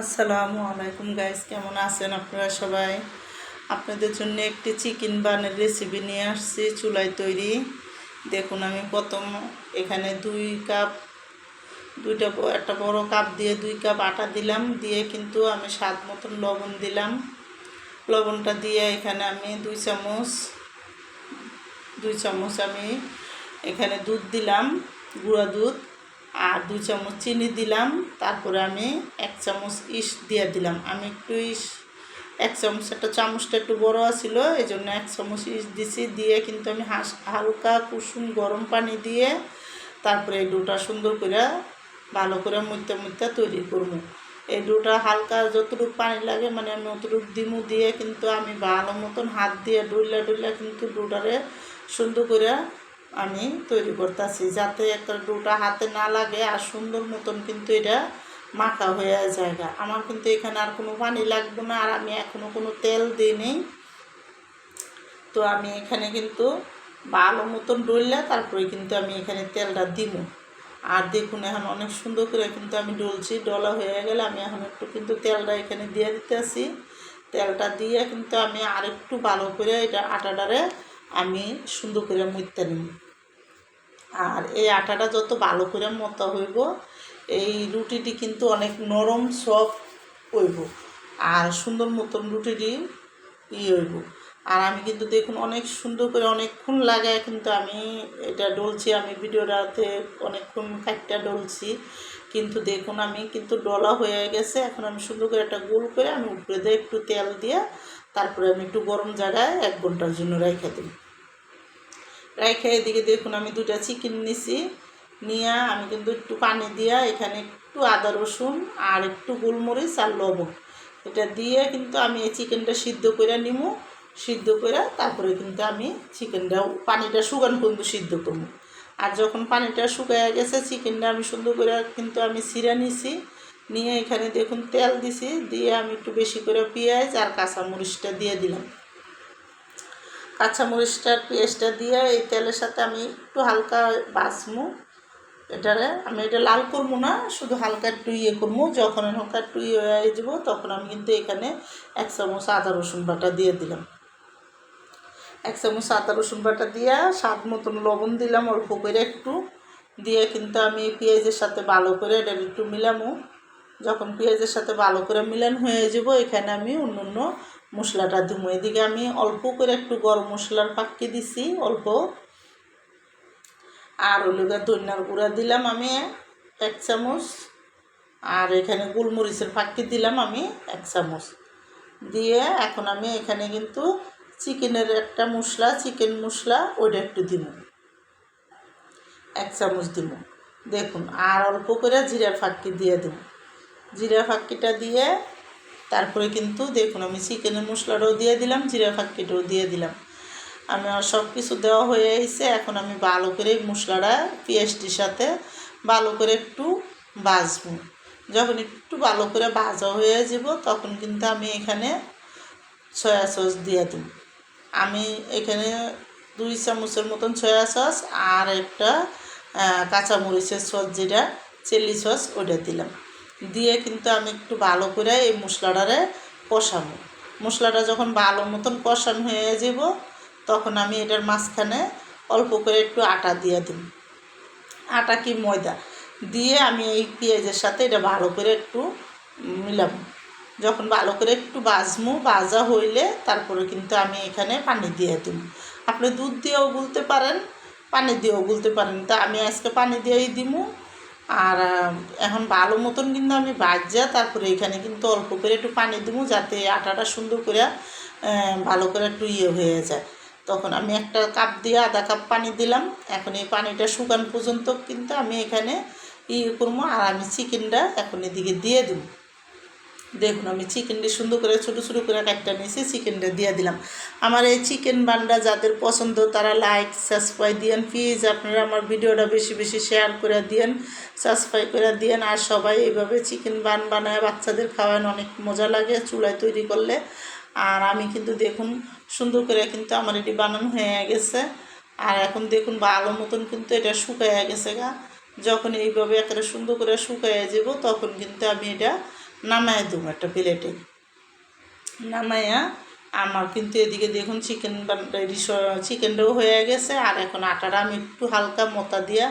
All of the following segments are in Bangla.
আসসালামু আলাইকুম গাইস কেমন আছেন আপনারা সবাই? আপনাদের জন্য একটি চিকেন বানের রেসিপি নিয়ে আসছি, চুলায় তৈরি। দেখুন, আমি প্রথম এখানে দুই কাপ দুইটা একটা বড় কাপ দিয়ে দুই কাপ আটা দিলাম, দিয়ে কিন্তু আমি স্বাদ মতন লবণ দিলাম। লবণটা দিয়ে এখানে আমি দুই চামচ দুই চামচ আমি এখানে দুধ দিলাম, গুঁড়া দুধ। আর দুই চামচ চিনি দিলাম। তারপরে আমি এক চামচ ইস দিয়ে দিলাম। আমি একটু ইস এক চামচ, একটা চামচটা একটু বড় আছিল এই জন্য এক চামচ ইস দিছি। দিয়ে কিন্তু আমি হাস, হালকা কুসুম গরম পানি দিয়ে তারপরে এই ডোটা সুন্দর করে ভালো করে মুইতে মুইতে তৈরি করব। এই ডোটা হালকা যতটুকু পানি লাগে মানে আমি অতটুকু দিমু দিয়ে কিন্তু আমি ভালো মতন হাত দিয়ে ডুইলা ডুইলা কিন্তু ডোটারে সুন্দর করে আমি তৈরি করতেছি, যাতে একটা ডোটা হাতে না লাগে আর সুন্দর মতন কিন্তু এটা মাখা হয়ে জায়গা আমার কিন্তু এখানে আর কোনো পানি লাগবে না আর আমি এখনও কোনো তেল দিইনি তো আমি এখানে কিন্তু ভালো মতন ডললে তারপরে কিন্তু আমি এখানে তেলটা দিব আর দেখুন এখন অনেক সুন্দর করে কিন্তু আমি ডলছি, ডলা হয়ে গেলে আমি এখন একটু কিন্তু তেলটা এখানে দিয়ে দিতেছি। তেলটা দিয়ে কিন্তু আমি আরেকটু ভালো করে এটা আটাটারে আমি সুন্দর করে মুইতে নিই আর এই আটাটা যত ভালো করে মতো হইব, এই রুটিটি কিন্তু অনেক নরম সফট হইব। আর সুন্দর মতন রুটিটি ই হইব। আর আমি কিন্তু দেখুন অনেক সুন্দর করে অনেকক্ষণ লাগায় কিন্তু আমি এটা ডলছি। আমি ভিডিওটাতে অনেকক্ষণ কাটটা ডলছি। কিন্তু দেখুন আমি কিন্তু ডলা হয়ে গেছে। এখন আমি সুন্দর করে একটা গোল করে আমি উপরে দিয়ে একটু তেল দিয়ে তারপরে আমি একটু গরম জায়গায় এক ঘণ্টার জন্য রেখে দিই। রেখে এদিকে দেখুন, আমি দুটা চিকেন নিছি। নিয়ে আমি কিন্তু একটু পানি দিয়া এখানে একটু আদা, রসুন আর একটু গোলমরিচ আর লবণ। এটা দিয়ে কিন্তু আমি এই চিকেনটা সিদ্ধ করে নিমু। সিদ্ধ করে তারপরে কিন্তু আমি চিকেনটা, পানিটা শুকান কিন্তু সিদ্ধ করব। আর যখন পানিটা শুকায় গেছে, চিকেনটা আমি সুন্দর করে কিন্তু আমি সিরা নিছি। নিয়ে এখানে দেখুন তেল দিছি, দিয়ে আমি একটু বেশি করে পেঁয়াজ আর কাঁচামরিচটা দিয়ে দিলাম। কাঁচামরিচটার পেঁয়াজটা দিয়ে এই তেলের সাথে আমি একটু হালকা বাসমু, এটারে আমি এটা লাল করব না, শুধু হালকা একটু ইয়ে করব, যখন হালকা একটু ইয়ে হয়ে যাব, তখন আমি কিন্তু এখানে এক চামচ আদা রসুন বাটা দিয়ে দিলাম। এক চামচ আদা রসুন বাটা দিয়ে স্বাদ মতন লবণ দিলাম অল্প করে একটু, দিয়ে কিন্তু আমি পেঁয়াজের সাথে ভালো করে এটা একটু মিলামো। যখন পেঁয়াজের সাথে ভালো করে মিলান হয়ে যাব, এখানে আমি অন্য অন্য মশলাটা দিব। এদিকে আমি অল্প করে একটু গরম মশলার পাক্কি দিছি, অল্প। আর গিয়ে ধনিয়ার গুঁড়া দিলাম আমি এক চামচ। আর এখানে গোলমরিচের ফাঁকি দিলাম আমি এক চামচ। দিয়ে এখন আমি এখানে কিন্তু চিকেনের একটা মশলা, চিকেন মশলা ওইটা একটু দিব। এক চামচ দিব। দেখুন, আর অল্প করে জিরার ফাঁকি দিয়ে দেব। জিরা ফাঁকিটা দিয়ে, তারপরে কিন্তু দেখুন আমি চিকেনের মশলাটাও দিয়ে দিলাম, জিরা ফাঁকিটাও দিয়ে দিলাম। আমি সব কিছু দেওয়া হয়ে এসে এখন আমি ভালো করে মশলাটা পেঁয়াজটির সাথে ভালো করে একটু ভাজবো। যখন একটু ভালো করে ভাজা হয়ে যাব, তখন কিন্তু আমি এখানে সয়া সস দিয়ে দিই আমি এখানে দুই চামচের মতন সয়া সস আর একটা কাঁচামরিচের সস যেটা চিলি সস ওটা দিলাম। দিয়ে কিন্তু আমি একটু ভালো করে এই মশলাটারে কষাবো। মশলাটা যখন ভালো মতন কষানো হয়ে যাব, তখন আমি এটার মাঝখানে অল্প করে একটু আটা দিয়ে দিই আটা কি ময়দা? দিয়ে আমি এই পেঁয়াজের সাথে এটা ভালো করে একটু মিলাম যখন ভালো করে একটু বাজমু বাজা হইলে তারপরে কিন্তু আমি এখানে পানি দিয়ে দিব। আপনি দুধ দিয়েও গুলতে পারেন, পানি দিয়েও গুলতে পারেন। তা আমি আজকে পানি দিয়েই দিমু। আর এখন ভালো মতন কিন্তু আমি ভাজা তারপরে এখানে কিন্তু অল্প করে একটু পানি দেবো যাতে আটাটা সুন্দর করে ভালো করে একটু ইয়ে হয়ে যায়। তখন আমি একটা কাপ দিয়ে আধা কাপ পানি দিলাম। এখন এই পানিটা শুকান পর্যন্ত কিন্তু আমি এখানে ইয়ে করব আর আমি চিকেনটা এখন এদিকে দিয়ে দিব। দেখুন, আমি চিকেনটা সুন্দর করে, ছোটো ছোটো করে কাটটা নিয়েছি চিকেনটা দিয়ে দিলাম। আমার এই চিকেন বান্ডা যাদের পছন্দ, তারা লাইক সাবস্ক্রাইব দিয়েন প্লিজ আপনারা আমার ভিডিওটা বেশি বেশি শেয়ার করে দিয়েন সাবস্ক্রাইব করে দিয়েন, আর সবাই এইভাবে চিকেন বান বানায়, বাচ্চাদের খাওয়ান, অনেক মজা লাগে চুলায় তৈরি করলে। আর আমি কিন্তু দেখুন, সুন্দর করে কিন্তু আমার এটি বানানো হয়ে গেছে। আর এখন দেখুন, ভালো মতন কিন্তু এটা শুকাইয়া গেছে গা। যখন এইভাবে একেবারে সুন্দর করে শুকাইয়া যাব, তখন কিন্তু আমি এটা নামায় দেবো একটা প্লেটে। নামাইয়া আমার কিন্তু এদিকে দেখুন চিকেন চিকেনটাও হয়ে গেছে, আর এখন আটাটা আমি একটু হালকা মোতা দিয়া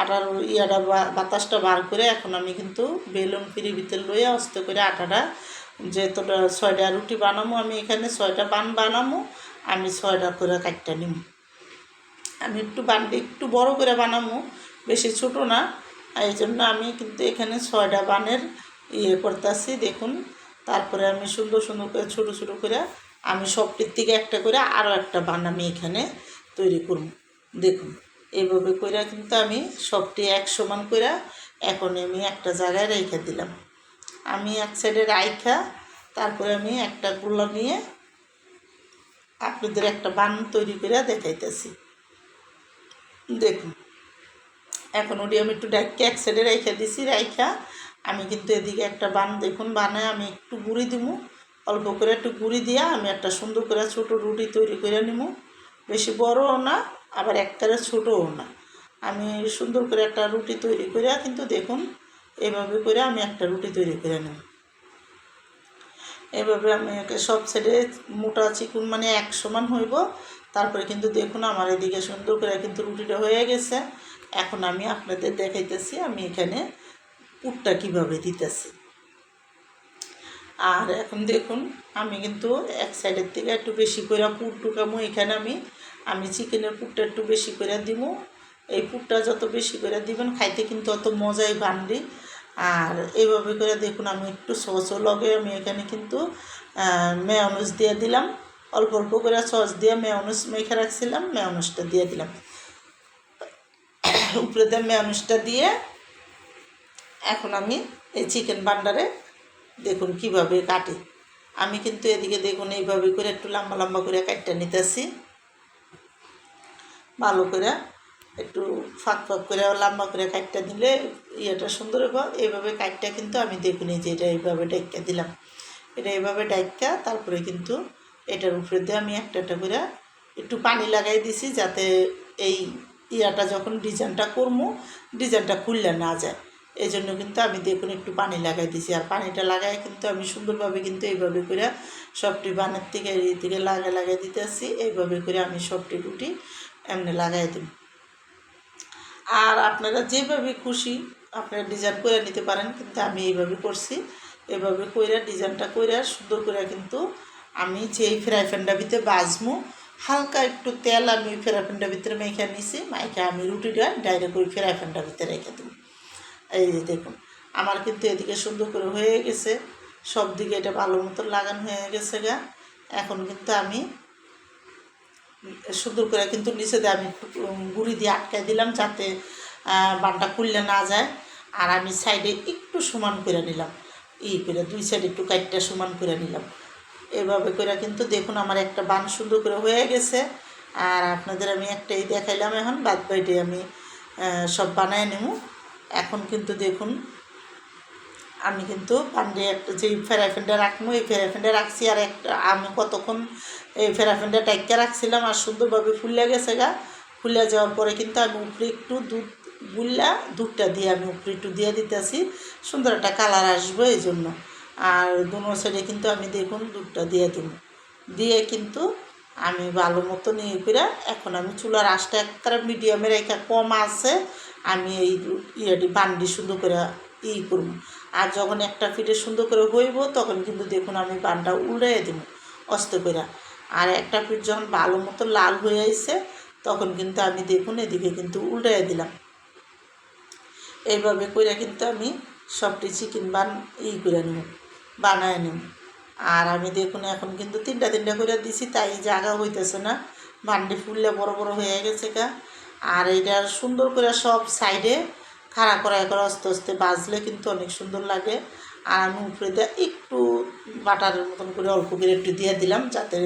আটার ইয়াটা বাতাসটা বার করে এখন আমি কিন্তু বেলুন ফিরি ভিতরে লইয়া অস্তে করে আটাটা যেতটা ছয়টা রুটি বানামো, আমি এখানে ছয়টা বান বানামো, আমি ছয়টা করে কাটটা নিব আমি একটু বানটা একটু বড় করে বানামো, বেশি ছোটো না এই জন্য আমি কিন্তু এখানে ছয়টা বানের ইয়ে করতেছি, দেখুন। তারপরে আমি সুন্দর সুন্দর করে, ছোটো ছোটো করে আমি সবটির থেকে একটা করে আরও একটা বান আমি এখানে তৈরি করব। দেখুন, এইভাবে করে কিন্তু আমি সবটি এক সমান করে এখন আমি একটা জায়গায় রেখে দিলাম। আমি এক সাইডে রাইখা, তারপরে আমি একটা গুলো নিয়ে আপনাদের একটা বান তৈরি করে দেখাইতেছি। দেখুন, এখন ওটি আমি একটু ডাইকে এক সাইডে রাইখা দিছি, রাইখা। আমি কিন্তু এদিকে একটা বান, দেখুন বানায় আমি একটু গুঁড়ি দিব অল্প করে একটু গুঁড়ি দিয়া আমি একটা সুন্দর করে ছোটো রুটি তৈরি করে নিব বেশি বড়ও না, আবার একবারে ছোটোও না। আমি সুন্দর করে একটা রুটি তৈরি করে, কিন্তু দেখুন এইভাবে করে আমি একটা রুটি তৈরি করে নেব এভাবে আমি সব সাইডে মোটা চিকুন মানে এক সমান হইব। তারপরে কিন্তু দেখুন আমার এদিকে সুন্দর করে কিন্তু রুটিটা হয়ে গেছে। এখন আমি আপনাদের দেখাইতেছি, আমি এখানে পুরটা কীভাবে দিতেছি? আর এখন দেখুন, আমি কিন্তু এক সাইডের থেকে একটু বেশি করে পুর টুকামো এখানে আমি আমি চিকেনের পুরটা একটু বেশি করে দিব এই পুরটা যত বেশি করে দিবেন, খাইতে কিন্তু অত মজাই বানলি আর এইভাবে করে দেখুন, আমি একটু সসও লগে আমি এখানে কিন্তু মেয়নুস দিয়ে দিলাম। অল্প অল্প করে সস দিয়ে মেয়নুস মেখে রাখছিলাম মেয়নুসটা দিয়ে দিলাম। উপরে দিয়ে মেয়নুসটা দিয়ে এখন আমি এই চিকেন বান্ডারে দেখুন কীভাবে কাটি। আমি কিন্তু এদিকে দেখুন এইভাবে করে একটু লম্বা লম্বা করে কাটটা নিতেছি। ভালো করে একটু ফাঁক ফাঁক করে লম্বা করে কাটটা দিলে ইয়েটা সুন্দর হবে এইভাবে কাটটা কিন্তু আমি দেখুন এই যে এটা এইভাবে ডাইকা দিলাম। এটা এইভাবে ডাইকা, তারপরে কিন্তু এটার উপরে দিয়ে আমি একটা একটা করে একটু পানি লাগাই দিছি যাতে এই ইয়াটা যখন ডিজাইনটা করব ডিজাইনটা খুললে না যায়। এই জন্য কিন্তু আমি দেখুন একটু পানি লাগাই দিছি। আর পানিটা লাগাই কিন্তু আমি সুন্দরভাবে কিন্তু এইভাবে করে সবটি বানের থেকে এই দিকে লাগাই লাগাই দিতে আসছি এইভাবে করে আমি সবটি রুটি এমনি লাগাই দিই। আর আপনারা যেভাবে খুশি আপনারা ডিজাইন করে নিতে পারেন, কিন্তু আমি এইভাবে করছি। এভাবে কইরা ডিজাইনটা কইরা সুন্দর করে কিন্তু আমি যেই ফ্রাই প্যানটা ভিতরে বাজমু হালকা একটু তেল আমি ফ্রাই প্যানটার ভিতরে মেখে নিছি মাইকে আমি রুটিটা ডাইরেক্ট ওই ফ্রাই প্যানটার ভিতরে রেখে দেবো। এই যে দেখুন, আমার কিন্তু এদিকে সুন্দর করে হয়ে গেছে। সব দিকে এটা ভালো মতো লাগানো হয়ে গেছে গা। এখন কিন্তু আমি সুন্দর করে কিন্তু নিচে দিয়ে আমি গুঁড়ি দিয়ে আটকাই দিলাম যাতে বানটা খুললে না যায়। আর আমি সাইডে একটু সমান করে নিলাম। ই করে দুই সাইডে একটু কাইটটা সমান করে নিলাম। এভাবে করে কিন্তু দেখুন আমার একটা বান সুন্দর করে হয়ে গেছে। আর আপনাদের আমি একটাই দেখাইলাম এখন, বাদ বাইটে আমি সব বানায় নেব। এখন কিন্তু দেখুন, আমি কিন্তু পান্ডে একটা যে ফেরাফেন্ডা রাখব এই ফেরাফেন্ডা রাখছি আর একটা, আমি কতক্ষণ এই ফেরাফেন্ডা টাইকা রাখছিলাম আর সুন্দরভাবে ফুলে গেছে গা। ফুলে যাওয়ার পরে কিন্তু আমি উপরে একটু দুধ গুল্লা, দুধটা দিয়ে আমি উপরে একটু দিয়ে দিতেছি। সুন্দর একটা কালার আসবে এই জন্য। আর দুনো সাইডে কিন্তু আমি দেখুন দুধটা দিয়ে দেব দিয়ে কিন্তু আমি ভালো মতো নিয়ে করে এখন আমি চুলার আঁচটা একটা মিডিয়ামে রেখে কম আছে। আমি এই ইয়েটি বান্ডি সুন্দর করে ই করব। আর যখন একটা ফিটে সুন্দর করে হইব, তখন কিন্তু দেখুন আমি বানটা উল্টাই দেব, অস্ত করে আর একটা ফিট যখন ভালো মতো লাল হয়ে আসছে তখন কিন্তু আমি দেখুন এদিকে কিন্তু উল্টাই দিলাম। এইভাবে করে কিন্তু আমি সবটি চিকেন বান ই করে নেব, বানায় নেব। আর আমি দেখুন এখন কিন্তু তিনটা তিনটা করে দিছি, তাই জায়গা হইতেছে না। বান্ডি ফুললে বড় বড় হয়ে গেছে গা। আর এটা সুন্দর করে সব সাইডে খাড়া করা করে আস্তে আস্তে বাজলে কিন্তু অনেক সুন্দর লাগে। আর আমি উপরে দিয়ে একটু বাটারের মতন করে অল্প করে একটু দিয়ে দিলাম, যাতে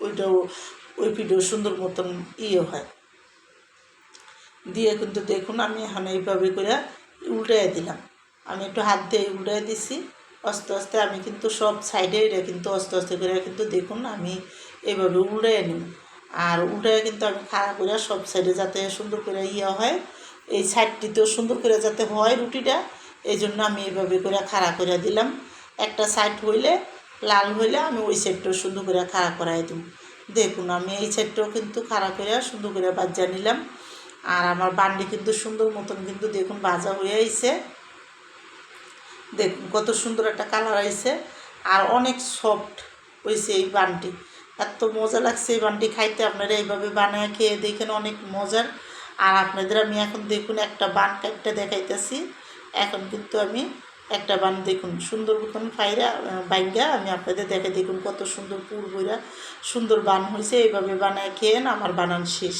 ওইটাও, ওই পিঠেও সুন্দর মতন ইয়ে হয়। দিয়ে কিন্তু দেখুন আমি এখন এইভাবে করে উল্টাই দিলাম। আমি একটু হাত দিয়ে উল্টাই দিছি। আস্তে আস্তে আমি কিন্তু সব সাইডে এটা কিন্তু আস্তে আস্তে করে কিন্তু দেখুন আমি এভাবে উল্টাই নিব আর উল্টায় কিন্তু আমি খাড়া করে সব সাইডে যাতে সুন্দর করে ইয়ে হয়, এই সাইডটিতেও সুন্দর করে যাতে হয় রুটিটা, এই জন্য আমি এইভাবে করে খাড়া করে দিলাম। একটা সাইড হইলে, লাল হইলে আমি ওই সাইডটাও সুন্দর করে খাড়া করাই দিব। দেখুন, আমি এই সাইডটাও কিন্তু খাড়া করে সুন্দর করে বাজা নিলাম। আর আমার বান্ডি কিন্তু সুন্দর মতন কিন্তু দেখুন ভাজা হয়ে আইছে। দেখুন কত সুন্দর একটা কালার আইছে। আর অনেক সফট হয়েছে এই বানটি এত মজা লাগছে এই বানটি খাইতে। আপনারা এইভাবে বানায় খেয়ে দেখেন অনেক মজার। আর আপনাদের আমি এখন দেখুন একটা বান কাটটা দেখাইতেছি। এখন কিন্তু আমি একটা বান দেখুন, সুন্দর মতন ফাইরা বাইঙ্গা আমি আপনাদের দেখে দেখুন কত সুন্দর পুর বইরা সুন্দর বান হয়েছে এইভাবে বানায় খেয়েন, আমার বানান শেষ।